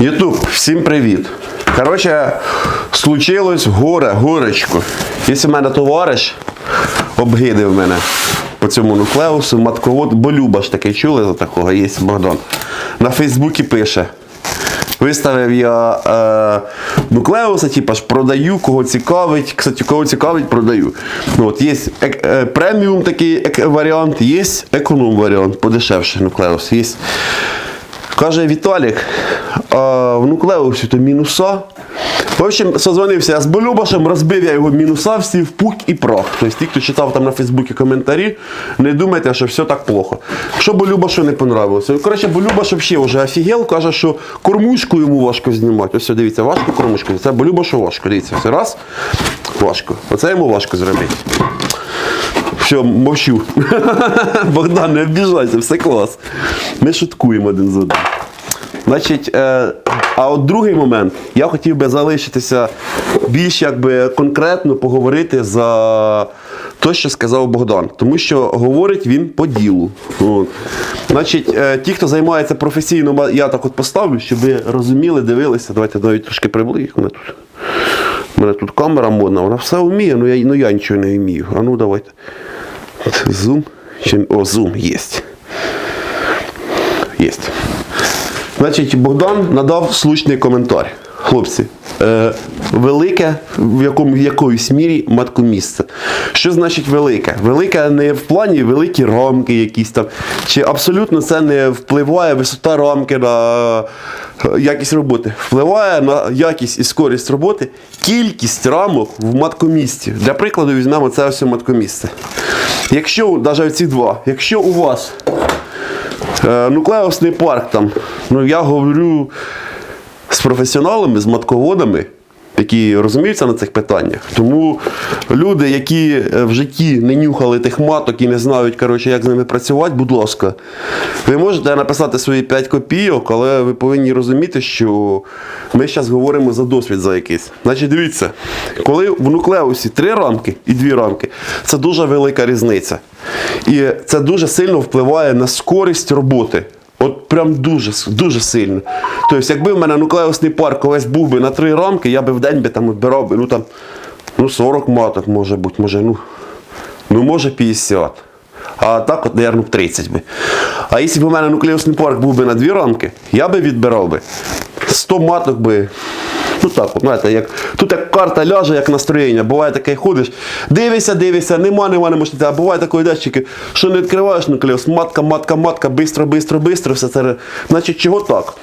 Ютуб, всім привіт. Коротше, случилось горе, горечко. Якщо в мене товариш обгидив мене по цьому нуклеусу, матковод, бо Люба ж таки чули за такого, є Богдан. На Фейсбуці пише. Виставив я е, нуклеуси, типа ж продаю, кого цікавить. Кстати, кого цікавить, продаю. Ну, от є ек- е, преміум такий ек- варіант, є економ варіант, подешевший нуклеус. Є. Каже Віталік, а в нуклеусі то мінуса. В общем, созвонився я з Болюбашем, розбив я його мінуса всі в пук і прах. Тобто ті, хто читав там на Фейсбуці коментарі, не думайте, що все так плохо. Що Болюбашу не понравилося? Коротше, Болюбаш взагалі вже офігел, каже, що кормушку йому важко знімати. Ось дивіться, важко кормушку. Це Болюбашу важко. Дивіться, все раз, важко. Оце йому важко зробити. Все, мовчу. Богдан, не обіжайся, все клас. Ми шуткуємо один з одним. Значить, е, а от другий момент, я хотів би залишитися більш якби конкретно поговорити за те, що сказав Богдан. Тому що говорить він по ділу. От. Значить, е, ті, хто займається професійно, я так от поставлю, щоб ви розуміли, дивилися. Давайте навіть трошки приблизь мене тут. У мене тут камера модна, вона все вміє, але я, ну я нічого не вмію. А ну давайте. Зум. О, зум є. Є. Значить, Богдан надав слушний коментар. Хлопці, е, велике в якому в якоїсь мірі маткомісце. Що значить велике? Велике не в плані великі рамки якісь там. Чи абсолютно це не впливає висота рамки на е, якість роботи. Впливає на якість і скорість роботи кількість рамок в маткомісті. Для прикладу візьмемо це ось маткомісце. Якщо навіть ці два, якщо у вас Е, Нуклеусний парк там. Ну я говорю з професіоналами, з матководами, які розуміються на цих питаннях. Тому люди, які е, в житті не нюхали тих маток і не знають, коротше, як з ними працювати, будь ласка, ви можете написати свої 5 копійок, але ви повинні розуміти, що ми зараз говоримо за досвід за якийсь. Значить, дивіться, коли в нуклеусі три рамки і дві рамки, це дуже велика різниця. І це дуже сильно впливає на скорість роботи. От прям дуже, дуже сильно. Тобто, якби в мене нуклеусний парк колись був би на три рамки, я би в день би там відбирав би, ну там ну 40 маток може бути, може, ну, ну може 50. А так, от, мабуть, 30 би. А якщо б у мене нуклеусний парк був би на дві рамки, я би відбирав би 100 маток би. Так, от, знаєте, як, тут як карта ляже, як настроєння. Буває таке, ходиш, дивишся, дивишся, нема, нема, не можеш. А буває такої датчики, що не відкриваєш нуклеус, матка, матка, матка, бистро, бистро, бистро, все це. Значить, чого так?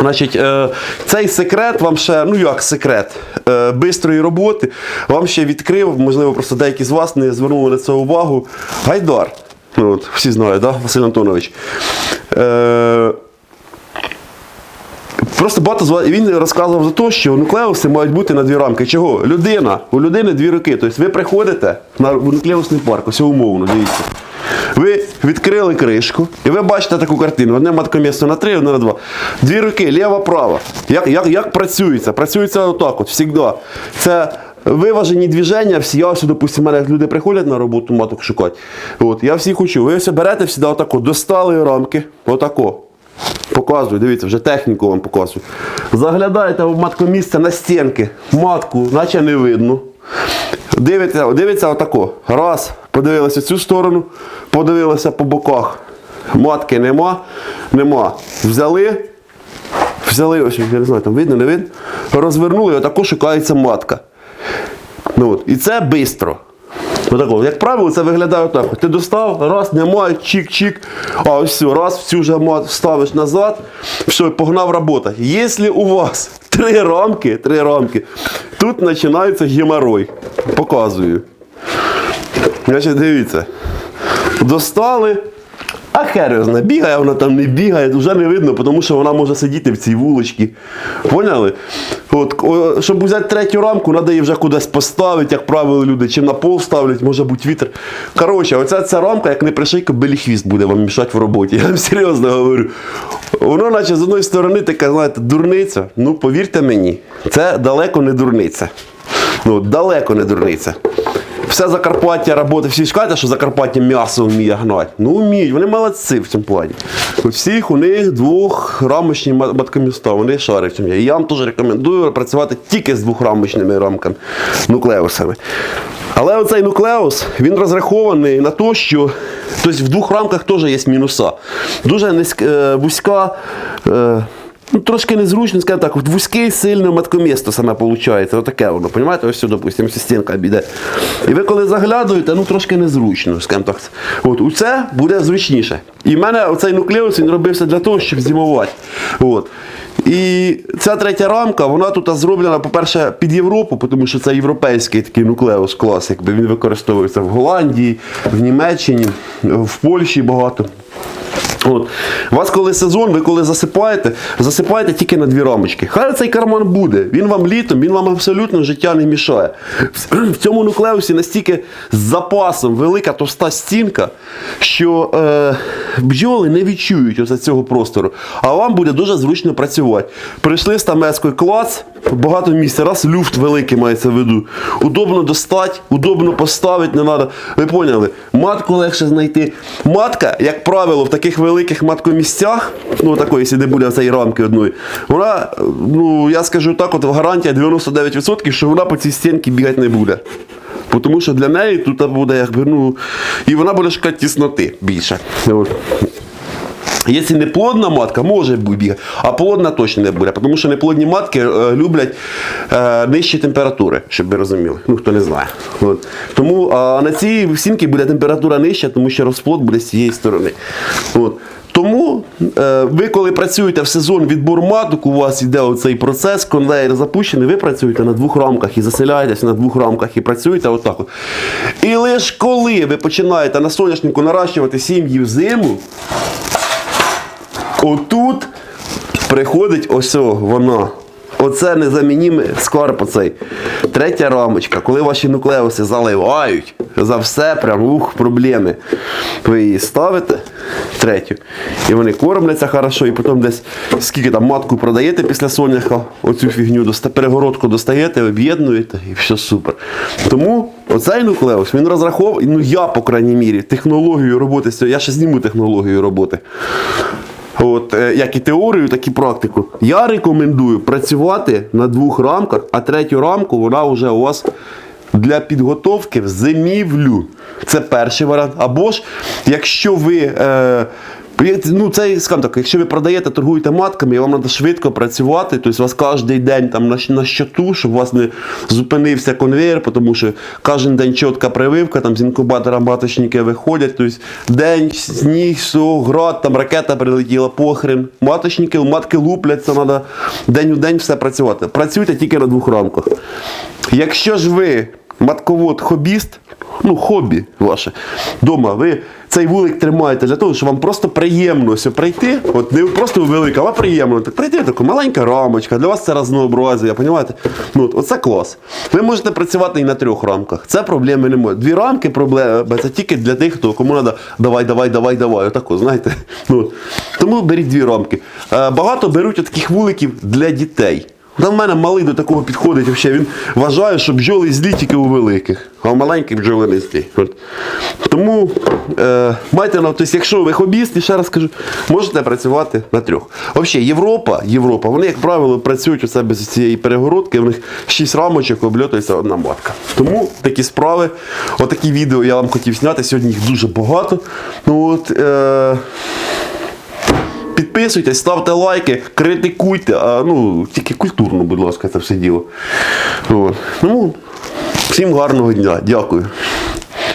Значить, е, цей секрет вам ще, ну як секрет, е, бистрої роботи вам ще відкрив, можливо, просто деякі з вас не звернули на це увагу. Гайдар. Ну, от, всі знають, да? Василь Антонович. Е, Просто багато з вас- він розказував за те, що нуклеуси мають бути на дві рамки. Чого? Людина, у людини дві руки. Тобто ви приходите на нуклеусний парк, ось умовно, дивіться. Ви відкрили кришку, і ви бачите таку картину. Одне маткомісце на три, одне на два. Дві руки, ліва, права. Як, як, як працюється? Працюється отак, от, завжди. Це виважені движення, всі, я ось, допустимо, мене люди приходять на роботу маток шукати. От, я всіх учу. Ви все берете всі отако, достали рамки, отако. Показую, дивіться, вже техніку вам показую. Заглядаєте в маткомісце на стінки, матку, наче не видно. Дивіться, дивіться отако. Раз, подивилися цю сторону, подивилися по боках. Матки нема, нема. Взяли, взяли, ось, я не знаю, там видно, не видно. Розвернули, отако шукається матка. Ну, от. І це швидко. Отако. Як правило, це виглядає отак. Ти достав, раз, немає, чик-чик. А ось все, раз всю ж вже ставиш назад, все, погнав робота. Якщо у вас три рамки, три рамки, тут починається геморой. Показую. Значить, дивіться. Достали. А хер знає, бігає вона там не бігає, вже не видно, тому що вона може сидіти в цій вуличці. Поняли? От, о, щоб взяти третю рамку, треба її вже кудись поставити, як правило, люди, чи на пол ставлять, може бути вітер. Коротше, оця ця рамка, як не пришийка, білий хвіст буде вам мішати в роботі. Я вам серйозно говорю. Воно, наче з одної сторони, така, знаєте, дурниця. Ну, повірте мені, це далеко не дурниця. Ну, далеко не дурниця. Все Закарпаття роботи, всі ж що Закарпаття м'ясо вміє гнати. Ну вміють, вони молодці в цьому плані. У всіх у них двохрамочні ма- маткоміста, вони шарять в цьому. І я вам теж рекомендую працювати тільки з двохрамочними рамками, нуклеусами. Але оцей нуклеус він розрахований на те, що тобто в двох рамках теж є мінуса. Дуже низька, е, вузька. Е, Ну, трошки незручно, скажімо так, от вузький сильне маткомісто саме виходить. Отаке воно, розумієте? Ось допустимо, стінка біде. І ви коли заглядуєте, ну трошки незручно, скажімо так. От, у це буде зручніше. І в мене оцей нуклеус він робився для того, щоб зимувати. От. І ця третя рамка, вона тут зроблена, по-перше, під Європу, тому що це європейський такий нуклеус клас, якби він використовується в Голландії, в Німеччині, в Польщі багато. От. Вас коли сезон, ви коли засипаєте, засипаєте тільки на дві рамочки. Хай цей карман буде. Він вам літом, він вам абсолютно життя не мішає. В цьому нуклеусі настільки з запасом велика товста стінка, що е, бджоли не відчують оце цього простору. А вам буде дуже зручно працювати. Прийшли з тамескою клац, багато місця, раз люфт великий мається в виду. Удобно достати, удобно поставити, не треба. Ви поняли? Матку легше знайти. Матка, як правило, в таких великих маткомісцях, ну такої, буде цієї рамки одної, вона, ну я скажу так, от гарантія 99%, що вона по цій стінці бігати не буде. Тому що для неї тут буде якби, ну, і вона буде шукати тісноти більше. От. Якщо не плодна матка, може бігати, а плодна точно не буде, тому що неплодні матки е, люблять е, нижчі температури, щоб ви розуміли. Ну, хто не знає. От. Тому а на цій сімці буде температура нижча, тому що розплод буде з цієї сторони. От. Тому е, ви, коли працюєте в сезон відбору маток, у вас йде оцей процес, конвейер запущений, ви працюєте на двох рамках і заселяєтесь на двох рамках і працюєте отак. От. І лише коли ви починаєте на соняшнику наращувати сім'ї в зиму, Отут приходить ось о, вона. Оце незамінімий скарб оцей. Третя рамочка, коли ваші нуклеуси заливають, за все прям ух, проблеми. Ви її ставите третю, і вони кормляться хорошо, і потім десь скільки там матку продаєте після соняха, оцю фігню, доста- перегородку достаєте, об'єднуєте і все супер. Тому оцей нуклеус він розраховує, ну я, по крайній мірі, технологію роботи, я ще зніму технологію роботи. От, е, як і теорію, так і практику. Я рекомендую працювати на двох рамках, а третю рамку вона вже у вас для підготовки в зимівлю. Це перший варіант. Або ж, якщо ви. Е, Ну, це, скажімо так, якщо ви продаєте, торгуєте матками, і вам треба швидко працювати, тобто у вас кожен день там на, на щоту, щоб у вас не зупинився конвейер, тому що кожен день чітка прививка, там з інкубатора маточники виходять, тобто день, сніг, все, град, там ракета прилетіла, похрен. Маточники, матки лупляться, треба день у день все працювати. Працюйте тільки на двох рамках. Якщо ж ви матковод-хобіст, ну, хобі ваше, дома, ви цей вулик тримаєте для того, щоб вам просто приємно все прийти. От не просто велика, а приємно. Так прийти така маленька рамочка, для вас це разнообразія, розумієте? Ну, от, оце клас. Ви можете працювати і на трьох рамках. Це проблеми немає. Дві рамки проблеми, це тільки для тих, хто кому треба давай, давай, давай, давай. Отако, знаєте. Ну, тому беріть дві рамки. Е, Багато беруть таких вуликів для дітей. В мене малий до такого підходить, вообще. він вважає, що бджоли злі тільки у великих, а у маленьких бджоли не злі. От. Тому е, майте на тобто, якщо ви хобіст, ще раз кажу, можете працювати на трьох. Взагалі, Європа, Європа, вони, як правило, працюють у себе з цієї перегородки, у них 6 рамочок, обльотується одна матка. Тому такі справи, отакі відео я вам хотів зняти. Сьогодні їх дуже багато. Ну, от, е, Підписуйтесь, ставте лайки, критикуйте, а ну тільки культурно, будь ласка, це все діло. От. Ну, всім гарного дня, дякую.